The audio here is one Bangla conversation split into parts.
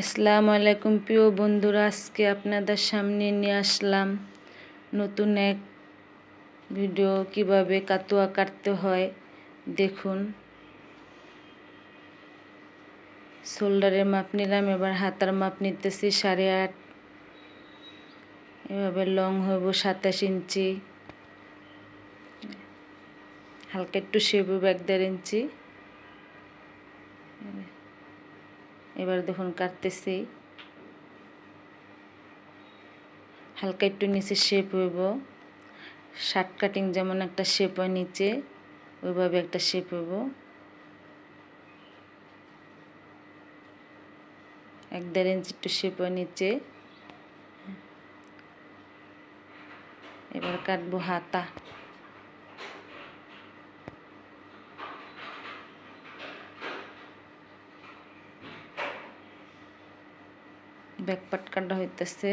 আসসালামু আলাইকুম প্রিয় বন্ধুরা, আজকে আপনাদের সামনে নিয়ে আসলাম নতুন এক ভিডিও কীভাবে কাতুয়া কাটতে হয়। দেখুন, শোল্ডারের মাপ নিলাম, এবার হাতার মাপ নিতেছি সাড়ে আট। এভাবে লং হইব সাতাশ ইঞ্চি। হালকা একটু হইব এক দেড় ইঞ্চি। এবার দেখুন কাটতেছি। হালকা একটু নিচে শেপ হইব। শার্ট কাটিং যেমন একটা শেপ হয় নিচে, ওইভাবে একটা শেপ হইব। এক দেড় ইঞ্চি একটু শেপ হয় নিচে। এবার কাটবো হাতা। ব্যাকপার্ট কাটা হইতেছে।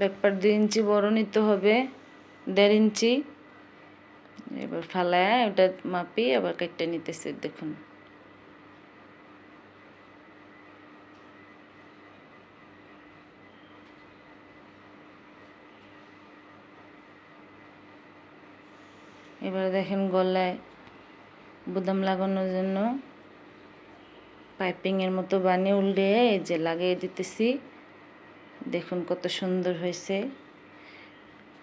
ব্যাকপার্ট দুই ইঞ্চি বড় নিতে হবে, দেড় ইঞ্চি। এবার ফালায় ওটা মাপি আবার কেটে নিতেছে, দেখুন। এবার দেখেন গলায় বুদাম লাগানোর জন্য পাইপিংয়ের মতো বানিয়ে উল্টে এই যে লাগিয়ে দিতেছি। দেখুন কত সুন্দর হয়েছে।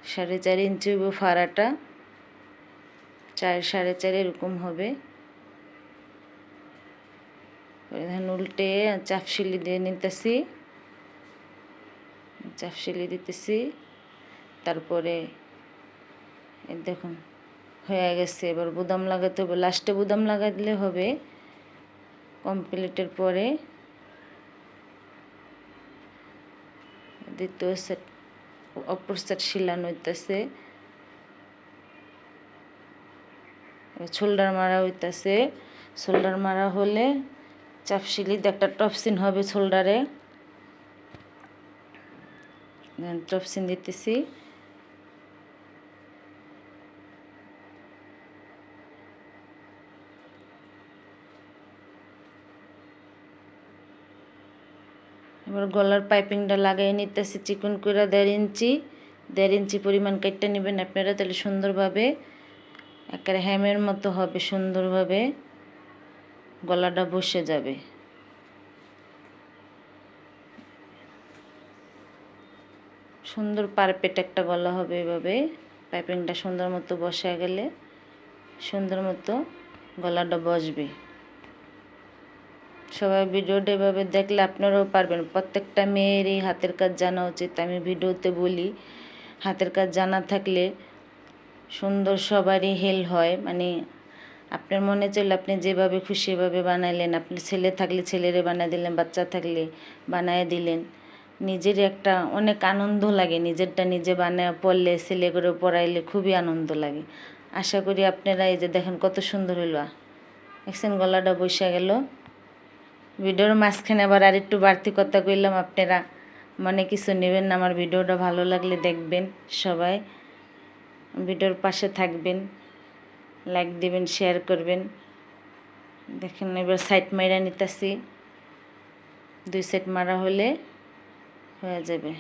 সাড়ে চার ইঞ্চি হইব ফাড়াটা। চার, সাড়ে চার এরকম হবে। দেখেন উল্টে চাপশিলি দিয়ে নিতেছি। চাপশিলি দিতেছি। তারপরে দেখুন, হয়ে গেছে। এবার বুদাম লাগাতে হবে। লাস্টে বুদাম লাগাই দিলে হবে। কমপ্লিটের পরে দ্বিতীয় সেট অপর সেট শিলানো হইতেছে। শোল্ডার মারা হইতেছে। শোল্ডার মারা হলে চাপশিলি একটা টপসিন হবে শোল্ডারে টপসিন দিতেছি। এবার গলার পাইপিংটা লাগাই নিতেছি, চিকন করে দেড় ইঞ্চি দেড় ইঞ্চি পরিমাণ কেটে নেবেন আপনারা, তাহলে সুন্দরভাবে, একেবারে হ্যামের মতো হবে সুন্দরভাবে গলাটা বসে যাবে। সুন্দর পারপেট একটা গলা হবে এভাবে, পাইপিংটা সুন্দর মতো বসে গেলে সুন্দর মতো গলাটা বসবে। সবাই ভিডিওটা এভাবে দেখলে আপনারাও পারবেন। প্রত্যেকটা মেয়েরই হাতের কাজ জানা উচিত, আমি ভিডিওতে বলি। হাতের কাজ জানা থাকলে সুন্দর সবারই হেল হয় মানে আপনার মনে চলে আপনি যেভাবে খুশি এভাবে বানাইলেন, আপনি ছেলে থাকলে ছেলেরে বানাই দিলেন, বাচ্চা থাকলে বানায় দিলেন। নিজের একটা অনেক আনন্দ লাগে, নিজেরটা নিজে বানায় পড়লে, ছেলে করে পড়াইলে খুবই আনন্দ লাগে। আশা করি আপনারা এই যে দেখেন কত সুন্দর হইল দেখছেন গলাটা বসে গেল। ভিডিওর মাঝখানে আবার আর একটু বাড়তি কথা কইলাম আপনারা। মনে কিছু নেবেন না, আমার ভিডিওটা ভালো লাগলে দেখবেন সবাই। ভিডিওর পাশে থাকবেন লাইক দিবেন শেয়ার করবেন। দেখেন এবার সাইড মাইরা নিতেছি। দুই সাইড মারা হলে হয়ে যাবে।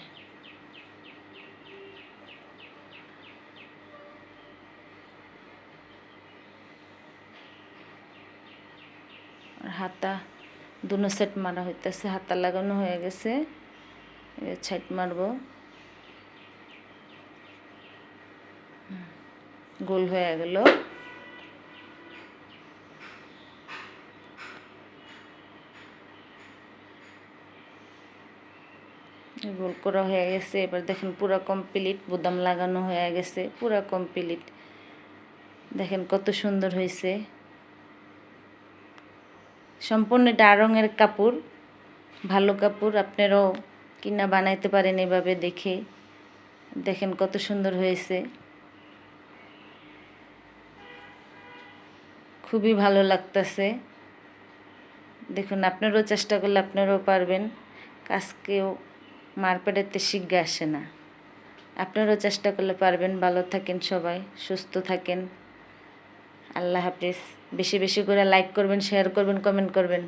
হাতা দুনো সেট মারা হইতেছে, হাতা লাগানো হয়ে গেছে। সাইড মারব। গোল হয়ে গেল। গোল করা হয়ে গেছে। এবার দেখেন পুরো কমপ্লিট বুদাম লাগানো হয়ে গেছে, পুরো কমপ্লিট দেখেন কত সুন্দর হয়েছে সম্পূর্ণ এটা রঙের কাপড়। ভালো কাপড় আপনারাও কিনা বানাইতে পারেন এভাবে দেখে। দেখেন কত সুন্দর হয়েছে। খুবই ভালো লাগতেছে। দেখুন, আপনারও চেষ্টা করলে আপনারাও পারবেন। কাজকেও মারপেটাতে শিখে আসে না। আপনারাও চেষ্টা করলে পারবেন। ভালো থাকেন সবাই, সুস্থ থাকেন। আল্লাহ হাফিজ। বেশি বেশি করে লাইক করবেন শেয়ার করবেন কমেন্ট করবেন।